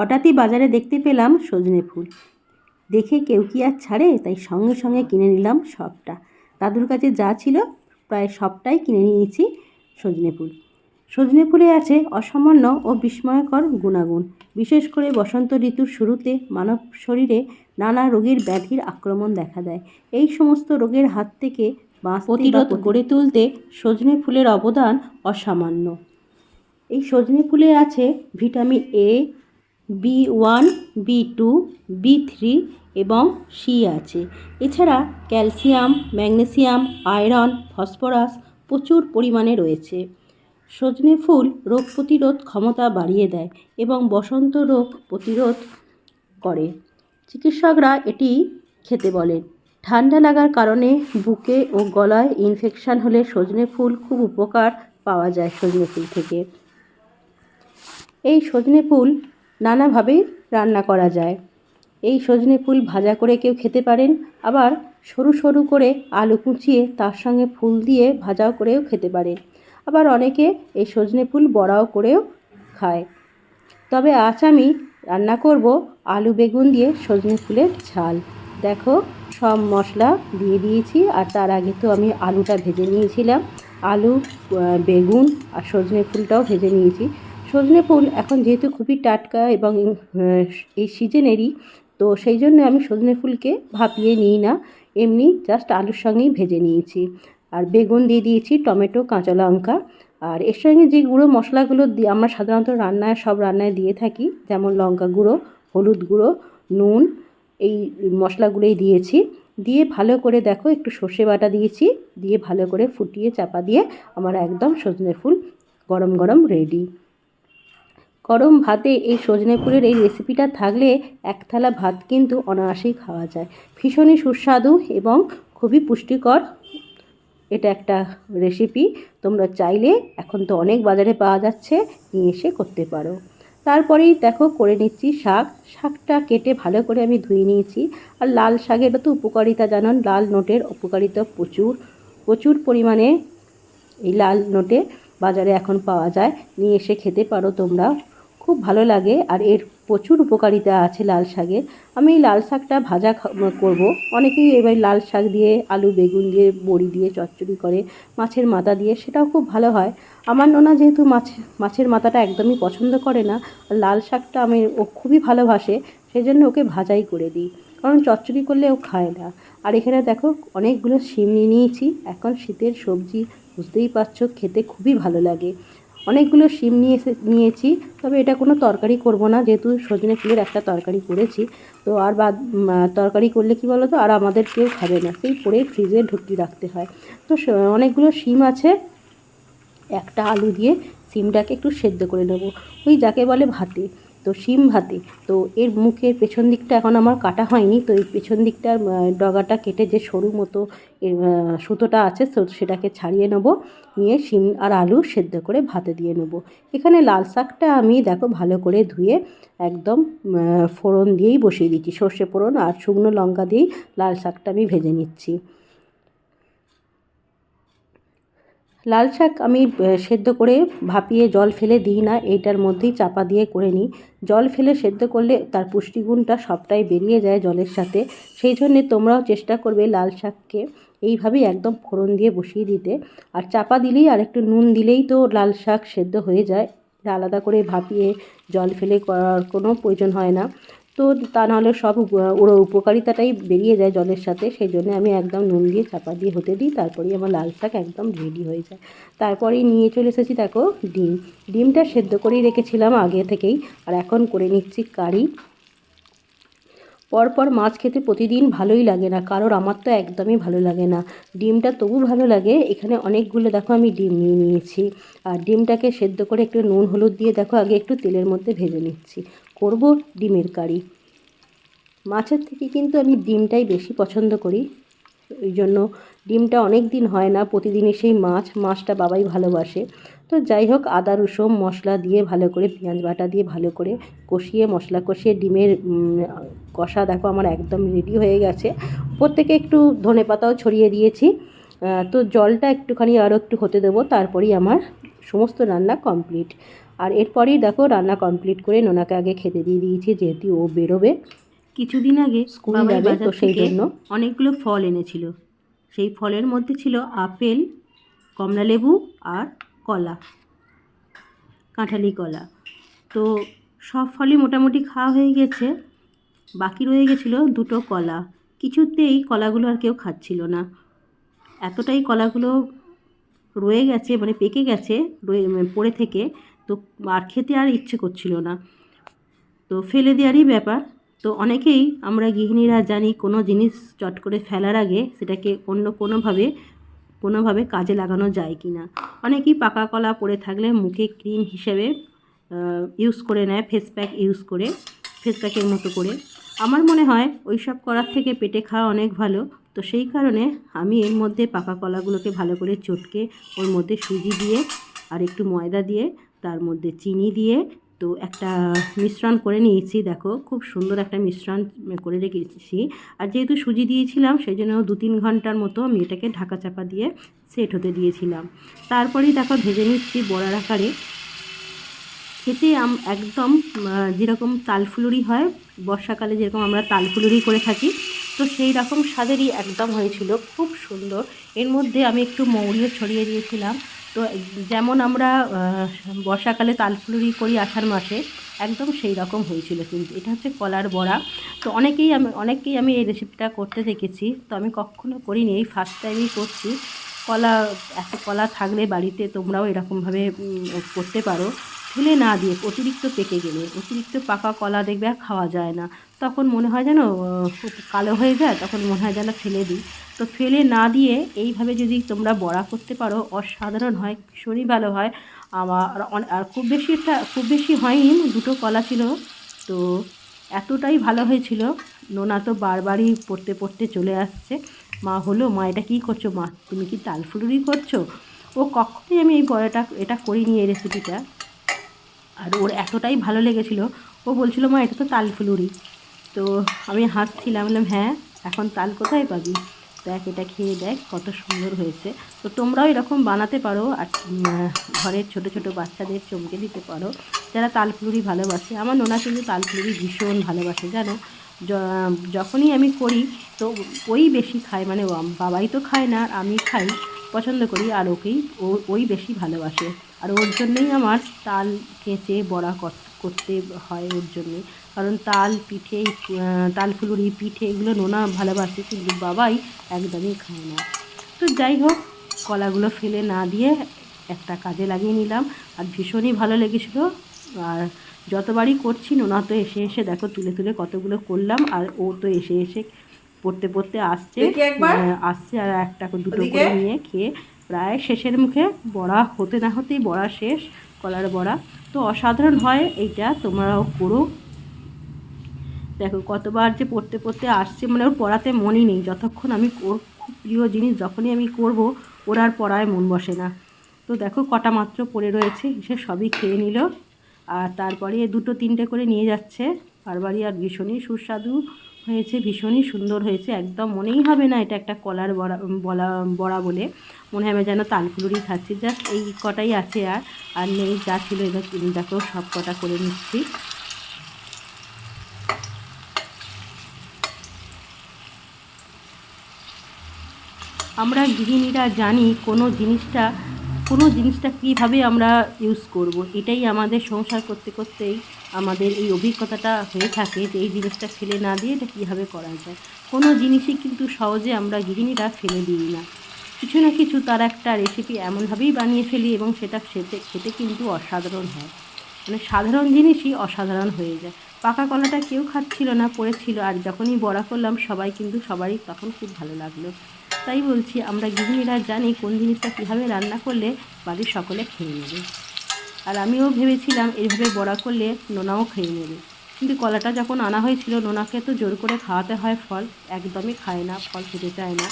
হঠাৎই বাজারে দেখতে পেলাম সজনে ফুল। দেখে কেউ কি আর ছাড়ে? তাই সঙ্গে সঙ্গে কিনে নিলাম সবটা। দাদুর কাছে যা ছিল প্রায় সবটাই কিনে নিয়েছি সজনে ফুল। সজনে ফুলে আছে অসামান্য ও বিস্ময়কর গুণাগুণ। বিশেষ করে বসন্ত ঋতুর শুরুতে মানব শরীরে নানা রোগের ব্যাধির আক্রমণ দেখা দেয়। এই সমস্ত রোগের হাত থেকে প্রতিরোধ গড়ে তুলতে সজনে ফুলের অবদান অসামান্য। এই সজনে ফুলে আছে vitamin A B one, B two, B three এবং সি আছে। এছাড়া ক্যালসিয়াম, ম্যাগনেসিয়াম, আয়রন, ফসফরাস প্রচুর পরিমাণে রয়েছে। সজনে ফুল রোগ প্রতিরোধ ক্ষমতা বাড়িয়ে দেয় এবং বসন্ত রোগ প্রতিরোধ করে। চিকিৎসকরা এটি খেতে বলেন। ঠান্ডা লাগার কারণে বুকে ও গলায় ইনফেকশান হলে সজনে ফুল খুব উপকার পাওয়া যায় সজনে ফুল থেকে। এই সজনে ফুল নানাভাবেই রান্না করা যায়। এই সজনে ফুল ভাজা করে কেউ খেতে পারেন, আবার সরু সরু করে আলু কুচিয়ে তার সঙ্গে ফুল দিয়ে ভাজাও করেও খেতে পারেন। আবার অনেকে এই সজনে ফুল বড়াও করেও খায়। তবে আজ আমি রান্না করব আলু বেগুন দিয়ে সজনে ফুলের ঝাল। দেখো, সব মশলা দিয়ে দিয়েছি আর তার আগে তো আমি আলুটা ভেজে নিয়েছিলাম। আলু বেগুন আর সজনে ফুলটাও ভেজে নিয়েছি। সজনে ফুল এখন যেহেতু খুবই টাটকা এবং এই সিজনেরই, তো সেই জন্য আমি সজনে ফুলকে ভাপিয়ে নিই না। এমনি জাস্ট আলুর সঙ্গেই ভেজে নিয়েছি। আর বেগুন দিয়ে দিয়েছি, টমেটো, কাঁচা লঙ্কা। আর এর সঙ্গে যে গুঁড়ো মশলাগুলো আমরা সাধারণত রান্নায়, সব রান্নায় দিয়ে থাকি, যেমন লঙ্কা গুঁড়ো, হলুদ গুঁড়ো, নুন, এই মশলাগুলোই দিয়েছি। দিয়ে ভালো করে দেখো, একটু সর্ষে বাটা দিয়েছি। দিয়ে ভালো করে ফুটিয়ে, চাপা দিয়ে আমার একদম সজনে ফুল গরম গরম রেডি। গরম ভাতে এই সজনে ফুলের এই রেসিপিটা থাকলে এক থালা ভাত কিন্তু অনায়াসেই খাওয়া যায়। ভীষণই সুস্বাদু এবং খুবই পুষ্টিকর এটা একটা রেসিপি তোমরা চাইলে এখন তো অনেক বাজারে পাওয়া যাচ্ছে, নিয়ে এসে করতে পারো। তারপরেই দেখো করে নিচ্ছি শাক। শাকটা কেটে ভালো করে আমি ধুয়ে নিয়েছি। আর লাল শাকের তো উপকারিতা জানান, লাল নোটের উপকারিতা প্রচুর। প্রচুর পরিমাণে এই লাল নোটে বাজারে এখন পাওয়া যায়। নিয়ে এসে খেতে পারো তোমরা। খুব ভালো লাগে আর এর প্রচুর উপকারিতা আছে লাল শাকে। আমি এই লাল শাকটা ভাজা করব। অনেকেই এবার লাল শাক দিয়ে আলু, বেগুন দিয়ে বড়ি দিয়ে চচ্চড়ি করে, মাছের মাথা দিয়ে, সেটাও খুব ভালো হয়। আমার নোনা যেহেতু মাছ মাছের মাথাটা একদমই পছন্দ করে না লাল শাকটা আমি ও খুবই ভালোবাসে সেই জন্য ওকে ভাজাই করে দিই। কারণ চচ্চড়ি করলে ও খায় না। আর এখানে দেখো, অনেকগুলো শিম নিয়ে নিয়েছি। এখন শীতের সবজি, বুঝতেই পারছ, খেতে খুবই ভালো লাগে। অনেকগুলো শিম নিয়ে এসে, নিয়েছি, তবে এটা কোনো তরকারি করব না, যেহেতু সজনে ফুলের একটা তরকারি করেছি। তো আর বাদ তরকারি করলে কি বলো তো আর আমাদের কেউ খাবে না, সেই পরে ফ্রিজে ঢুকিয়ে রাখতে হয়। তো অনেকগুলো শিম আছে, একটা আলু দিয়ে শিমটাকে একটু সেদ্ধ করে নেব। ওই যাকে বলে ভাতে। তো শিম ভাতে। তো এর মুখের পেছন দিকটা এখন আমার কাটা হয়নি। তো এই পেছন দিকটার ডগাটা কেটে যে সরু মতো সুতোটা আছে সেটাকে ছাড়িয়ে নেব। নিয়ে শিম আর আলু সেদ্ধ করে ভাতে দিয়ে নেব। এখানে লাল শাকটা আমি দেখো ভালো করে ধুয়ে একদম ফোড়ন দিয়েই বসিয়ে দিচ্ছি। সর্ষে ফোড়ন আর শুকনো লঙ্কা দিয়েই লাল শাকটা আমি ভেজে নিচ্ছি। লাল শাক আমি সেদ্ধ করে ভাপিয়ে জল ফেলে দিই না, এইটার মধ্যেই চাপা দিয়ে করে নিই। জল ফেলে সেদ্ধ করলে তার পুষ্টিগুণটা সবটাই বেরিয়ে যায় জলের সাথে। সেই জন্যে তোমরাও চেষ্টা করবে লাল শাককে এইভাবেই একদম ফোড়ন দিয়ে বসিয়ে দিতে। আর চাপা দিলেই আর একটু নুন দিলেই তো লাল শাক সেদ্ধ হয়ে যায়। আলাদা করে ভাপিয়ে জল ফেলে করার কোনো প্রয়োজন হয় না। তো তা নাহলে সব ওর উপকারিতাটাই বেরিয়ে যায় জলের সাথে, সেই জন্য আমি একদম নুন দিয়ে চাপা দিয়ে হতে দিই, তারপরেই আমার লাল শাক একদম রেডি হয়ে যায়। তারপরেই নিয়ে চলে এসেছি দেখো ডিম। ডিমটা সেদ্ধ করেই রেখেছিলাম আগে থেকেই, আর এখন করে নিচ্ছি কারি। পরপর মাছ খেতে প্রতিদিন ভালোই লাগে না, কারোর আমার তো একদমই ভালো লাগে না। ডিমটা তবু ভালো লাগে, এখানে অনেকগুলো দেখো আমি ডিম নিয়ে নিয়েছি। আর ডিমটাকে সেদ্ধ করে একটু নুন, হলুদ দিয়ে দেখো আগে একটু তেলের মধ্যে ভেজে নিচ্ছি। করব ডিমের কারি। মাছের থেকে কিন্তু আমি ডিমটাই বেশি পছন্দ করি। ওই জন্য ডিমটা অনেক দিন হয় না, প্রতিদিনই সেই মাছ, মাছটা বাবাই ভালোবাসে। তো যাই হোক, আদা, রসুন, মশলা দিয়ে ভালো করে, পেঁয়াজ বাটা দিয়ে ভালো করে কষিয়ে, মশলা কষিয়ে ডিমের কষা দেখো আমার একদম রেডি হয়ে গেছে। প্রত্যেকে একটু ধনে পাতাও ছড়িয়ে দিয়েছি। তো জলটা একটুখানি আরও একটু হতে দেবো, তারপরেই আমার সমস্ত রান্না কমপ্লিট আর এরপরেই দেখো রান্না কমপ্লিট করে নোনাকে আগে খেতে দিয়ে দিয়েছি যেহেতু ও বেরোবে। কিছুদিন আগে স্কুল যাবে তো সেই জন্য। অনেকগুলো ফল এনেছিল। সেই ফলের মধ্যে ছিল আপেল কমলালেবু আর কলা কাঁঠালি কলা। তো সব ফলই মোটামুটি খাওয়া হয়ে গেছে। বাকি রয়ে গেছিল দুটো কলা। কিছুতেই কলাগুলো আর কেউ খাচ্ছিল না। এতটাই কলাগুলো রয়ে গেছে মানে পেকে গেছে রয়ে মানে পড়ে থেকে। তো আর খেতে আর ইচ্ছে করছিল না। তো ফেলে দেওয়ারই ব্যাপার। তো অনেকেই আমরা গৃহিণীরা জানি কোনো জিনিস চট করে ফেলার আগে সেটাকে অন্য কোনোভাবে কোনোভাবে কাজে লাগানো যায় কি না। অনেকেই পাকা কলা পড়ে থাকলে মুখে ক্রিম হিসেবে ইউজ করে নেয় ফেস প্যাক ইউজ করে ফেস প্যাকের মতো করে। আমার মনে হয় ওই সব করার থেকে পেটে খাওয়া অনেক ভালো। তো সেই কারণে আমি এর মধ্যে পাকা কলাগুলোকে ভালো করে চটকে ওর মধ্যে সুজি দিয়ে আর একটু ময়দা দিয়ে তার মধ্যে চিনি দিয়ে, তো একটা মিশ্রণ করে নিয়েছি, দেখো, খুব সুন্দর একটা মিশ্রণ করে রেখেছি। আর যেহেতু সুজি দিয়েছিলাম সেই জন্য দু তিন ঘণ্টার মতো আমি এটাকে ঢাকা চাপা দিয়ে সেট হতে দিয়েছিলাম। তারপরেই দেখো, ভেজে নিচ্ছি বড়ার আকারে। খেতে একদম যেরকম তালফুলুরি হয়, বর্ষাকালে যেরকম আমরা তালফুলুরি করে থাকি, তো সেই রকম স্বাদেরই একদম হয়েছিল, খুব সুন্দর। এর মধ্যে আমি একটু মৌরিও ছড়িয়ে দিয়েছিলাম। তো যেমন আমরা বর্ষাকালে তালফুলুরি করি আষাঢ় মাসে, একদম সেই রকম হয়েছিল কিন্তু। এটা হচ্ছে কলার বড়া। তো অনেকেই আমি, অনেককেই আমি এই রেসিপিটা করতে দেখেছি। তো আমি কখনও করিনি, এই ফার্স্ট টাইমই করছি। কলা, এত কলা থাকলে বাড়িতে তোমরাও এরকমভাবে করতে পারো। ফেলে না দিয়ে অতিরিক্ত পেকে গেলে, অতিরিক্ত পাকা কলা দেখবে আর খাওয়া যায় না। তখন মনে হয় যেন খুব কালো হয়ে যায়, তখন মনে হয় যেন ফেলে দিই। তো ফেলে না দিয়ে এইভাবে যদি তোমরা বড়া করতে পারো, অসাধারণ হয়, ভীষণই ভালো হয়। আমার আর খুব বেশি একটা, খুব বেশি হয়নি, দুটো কলা ছিল। তো এতটাই ভালো হয়েছিল। নোনা তো বারবারই পড়তে পড়তে চলে আসছে। মা হলো মা, এটা কী করছ? মা, তুমি কি তালফুলুরি করছ? ও কখনই আমি এই বড়াটা, এটা করিনি এই রেসিপিটা আর ওর এতটাই ভালো লেগেছিলো। ও বলছিল, মা, এটা তো তাল ফুলুরি। তো আমি হাসছিলাম, বললাম হ্যাঁ এখন তাল কোথায় পাবি? দেখ, এটা খেয়ে দেখ, কত সুন্দর হয়েছে। তো তোমরাও এরকম বানাতে পারো আর ঘরের ছোট ছোট বাচ্চাদের চমকে দিতে পারো। যারা তালফুলুরি ভালোবাসে, আমার নোনা কিন্তু তালফুলুরি ভীষণ ভালোবাসে, জানো? যখনই আমি করি, তো ওই বেশি খায় মানে বাবাই তো খায় না, আর আমি খাই, পছন্দ করি, আর ওকেই, ও, ওই বেশি ভালোবাসে। আর ওর জন্যই আমার তাল কেঁচে, বড়া করতে হয় ওর জন্যে। কারণ তাল পিঠে তাল ফুলুরি পিঠে এগুলো নোনা ভালোবাসে কিন্তু বাবাই একদমই খায় না। তো যাই হোক কলাগুলো ফেলে না দিয়ে একটা কাজে লাগিয়ে নিলাম। আর ভীষণই ভালো লেগেছিলো। আর যতবারই করছি নোনা তো এসে এসে দেখো তুলে তুলে কতগুলো করলাম। আর ও তো এসে এসে পড়তে পড়তে আসছে। আসছে আর একটা দুটো করে নিয়ে খেয়ে প্রায় শেষের মুখে বড়া হতে না হতেই বড়া শেষ কলার বড়া। তো অসাধারণ হয় এইটা তোমরাও করো। দেখো, কতবার যে পড়তে পড়তে আসছে মানে ওর পড়াতে মনই নেই। যতক্ষণ আমি ওর খুব প্রিয় জিনিস যখনই আমি করব, ওর আর পড়ায় মন বসে না। তো দেখো, কটা মাত্র পড়ে রয়েছে এসে সবই খেয়ে নিল। আর তারপরে দুটো তিনটে করে নিয়ে যাচ্ছে। বারবারই আর ভীষণই সুস্বাদু হয়েছে, ভীষণই সুন্দর হয়েছে। একদম মনেই হবে না এটা একটা কলার বড়া, বলা, বড়া বলে। মনে হবে যেন তালকুলুরি খাচ্ছি। জাস্ট এই কটাই আছে আর আর নেই, যা ছিল এবার দেখো, সব কটা করে নিচ্ছি। আমরা গৃহিণীরা জানি কোনো জিনিসটা কোনো জিনিসটা কীভাবে আমরা ইউজ করব। এটাই আমাদের সংসার করতে করতেই আমাদের এই অভিজ্ঞতাটা হয়ে থাকে যে এই জিনিসটা ফেলে না দিয়ে এটা কীভাবে করা যায়। কোনো জিনিসই কিন্তু সহজে আমরা গৃহিণীরা ফেলে দিই না। কিছু না কিছু তার একটা রেসিপি এমনভাবেই বানিয়ে ফেলি এবং সেটা খেতে খেতে কিন্তু অসাধারণ হয়। মানে সাধারণ জিনিসই অসাধারণ হয়ে যায়। পাকা কলাটা কেউ খাচ্ছিল না, পড়েছিল। আর যখনই বড়া করলাম, সবাই কিন্তু সবারই তখন খুব ভালো লাগল। তাই বলছি, আমরা গৃহিণীরা জানি কোন জিনিসটা কীভাবে রান্না করলে বাড়ির সকলে খেয়ে নেবে। আর আমিও ভেবেছিলাম এইভাবে বড়া করলে নোনাও খেয়ে নেবে। কিন্তু কলাটা যখন আনা হয়েছিল, নোনাকে তো জোর করে খাওয়াতে হয় ফল, একদমই খায় না, ফল খেতে চায় না।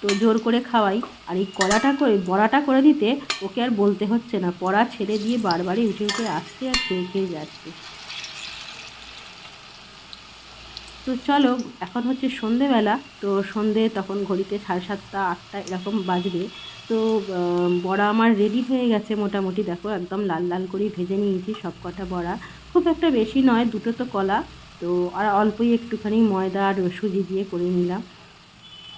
তো জোর করে খাওয়াই, আর এই কলাটা করে, বড়াটা করে দিতে ওকে আর বলতে হচ্ছে না। পড়া ছেড়ে দিয়ে বারবারই উঠে উঠে আসছে আর খেয়ে খেয়ে যাচ্ছে। তো চলো, এখন হচ্ছে সন্ধেবেলা, তো সন্ধে তখন ঘড়িতে সাড়ে সাতটা, আটটা এরকম বাজবে। তো বড়া আমার রেডি হয়ে গেছে মোটামুটি। দেখো, একদম লাল লাল করে ভেজে নিয়েছি সব কটা বড়া। খুব একটা বেশি নয়, দুটো তো কলা। তো আর অল্পই একটুখানি ময়দা আর সুজি দিয়ে করে নিলাম।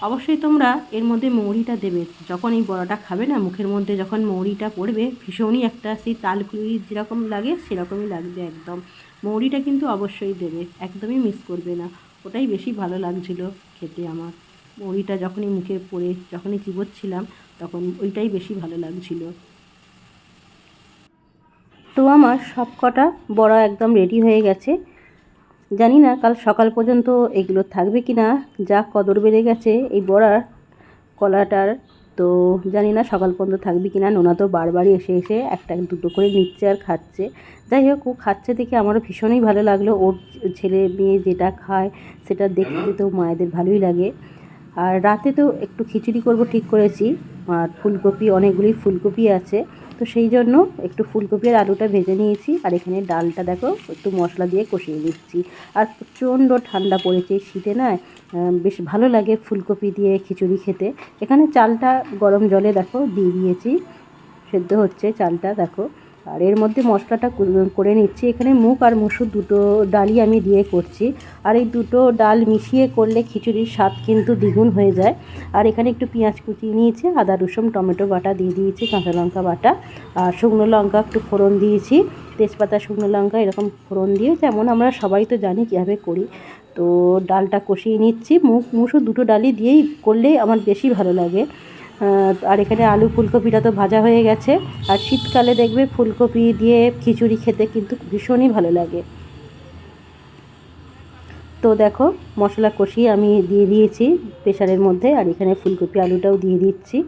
অবশ্যই তোমরা এর মধ্যে মৌরিটা দেবে। যখন এই বড়াটা খাবে না, মুখের মধ্যে যখন মৌরিটা পড়বে, ভীষণই একটা সেই তালকুড়ি যেরকম লাগে, সেরকমই লাগবে একদম। মৌরিটা কিন্তু অবশ্যই দেবে, একদমই মিস করবে না। ওটাই বেশি ভালো লাগছিল খেতে আমার। মৌরিটা যখনই মুখে পড়ে, যখনই চিবোচ্ছিলাম, তখন ওইটাই বেশি ভালো লাগছিল। তো আমার সব কটা বড়া একদম রেডি হয়ে গেছে। জানি না কাল সকাল পর্যন্ত এগুলো থাকবে কি না যা কদর বেড়ে গেছে এই বড়ার কলাটার তো জানি না সকাল পর্যন্ত থাকবে কি না নোনা তো বারবারই এসে এসে একটা দুটো করে নিচ্ছে আর খাচ্ছে। যাই হোক ও খাচ্ছে দেখে আমারও ভীষণই ভালো লাগল ওর ছেলে মেয়ে যেটা খায় সেটা দেখতে তো মায়েদের ভালোই লাগে। আর রাতে তো একটু খিচুড়ি করব ঠিক করেছি। আর ফুলকপি, অনেকগুলি ফুলকপি আছে। তো সেই জন্য একটু ফুলকপি আর আলুটা ভেজে নিয়েছি। আর এখানে ডালটা দেখো, একটু মশলা দিয়ে কষিয়ে নিচ্ছি। আর প্রচণ্ড ঠান্ডা পড়েছে শীতে, না? বেশ ভালো লাগে ফুলকপি দিয়ে খিচুড়ি খেতে। এখানে চালটা গরম জলে দেখো দিয়ে দিয়েছি। সেদ্ধ হচ্ছে চালটা, দেখো। আর এর মধ্যে মশলাটা করে নিচ্ছি। এখানে মুগ আর মুসুর দুটো ডালই আমি দিয়ে করছি। আর এই দুটো ডাল মিশিয়ে করলে খিচুড়ির স্বাদ কিন্তু দ্বিগুণ হয়ে যায়। আর এখানে একটু পেঁয়াজ কুচিয়ে নিয়েছি, আদা, রসুন, টমেটো বাটা দিয়ে দিয়েছি, কাঁচা লঙ্কা বাটা। আর শুকনো লঙ্কা একটু ফোড়ন দিয়েছি। তেজপাতা, শুকনো লঙ্কা এরকম ফোড়ন দিয়ে, যেমন আমরা সবাই তো জানি কীভাবে করি। তো ডালটা কষিয়ে নিচ্ছি। মুগ মুসুর দুটো ডালই দিয়েই করলেই আমার বেশি ভালো লাগে। আর এখানে আলু ফুলকপিটা তো ভাজা হয়ে গেছে। আর শীতকালে দেখবে ফুলকপি দিয়ে খিচুড়ি খেতে কিন্তু ভীষণই ভালো লাগে। তো দেখো, মশলা কষিয়ে আমি দিয়ে দিয়েছি প্রেশারের মধ্যে, আর এখানে ফুলকপি আলুটাও দিয়ে দিচ্ছি।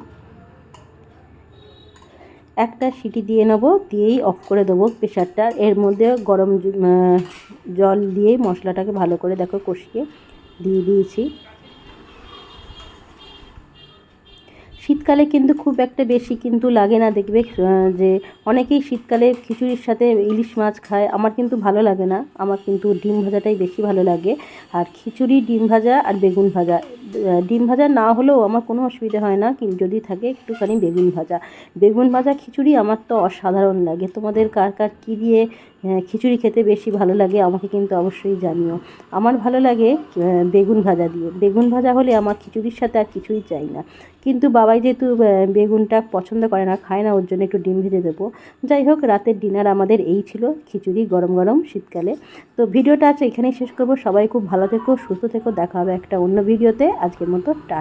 একটা সিটি দিয়ে নেব, দিয়েই অফ করে দেবো প্রেশারটা এর মধ্যে গরম জল দিয়ে মশলাটাকে ভালো করে দেখো কষিয়ে দিয়ে দিয়েছি। শীতকালে কিন্তু খুব একটা বেশি কিন্তু লাগে না, দেখবে যে অনেকেই শীতকালে খিচুড়ির সাথে ইলিশ মাছ খায়। আমার কিন্তু ভালো লাগে না। আমার কিন্তু ডিম ভাজাটাই বেশি ভালো লাগে। আর খিচুড়ি, ডিম ভাজা আর বেগুন ভাজা। ডিম ভাজা না হলেও আমার কোনো অসুবিধা হয় না, কিন্তু যদি থাকে একটুখানি বেগুন ভাজা। বেগুন ভাজা খিচুড়ি আমার তো অসাধারণ লাগে। তোমাদের কার কার কী দিয়ে খিচুড়ি খেতে বেশি ভালো লাগে, আমাকে কিন্তু অবশ্যই জানিও। আমার ভালো লাগে বেগুন ভাজা দিয়ে। বেগুন ভাজা হলে আমার খিচুড়ির সাথে আর কিছুই চাই না। কিন্তু বাবাই যেহেতু বেগুনটা পছন্দ করে না, খায় না, ওর জন্য একটু ডিম ভেজে দেবো। যাই হোক, রাতের ডিনার আমাদের এই ছিল, খিচুড়ি গরম গরম শীতকালে। তো ভিডিওটা আজ এখানেই শেষ করব। সবাই খুব ভালো থেকো, সুস্থ থেকো, দেখা হবে একটা অন্য ভিডিওতে। আজকের মতো টা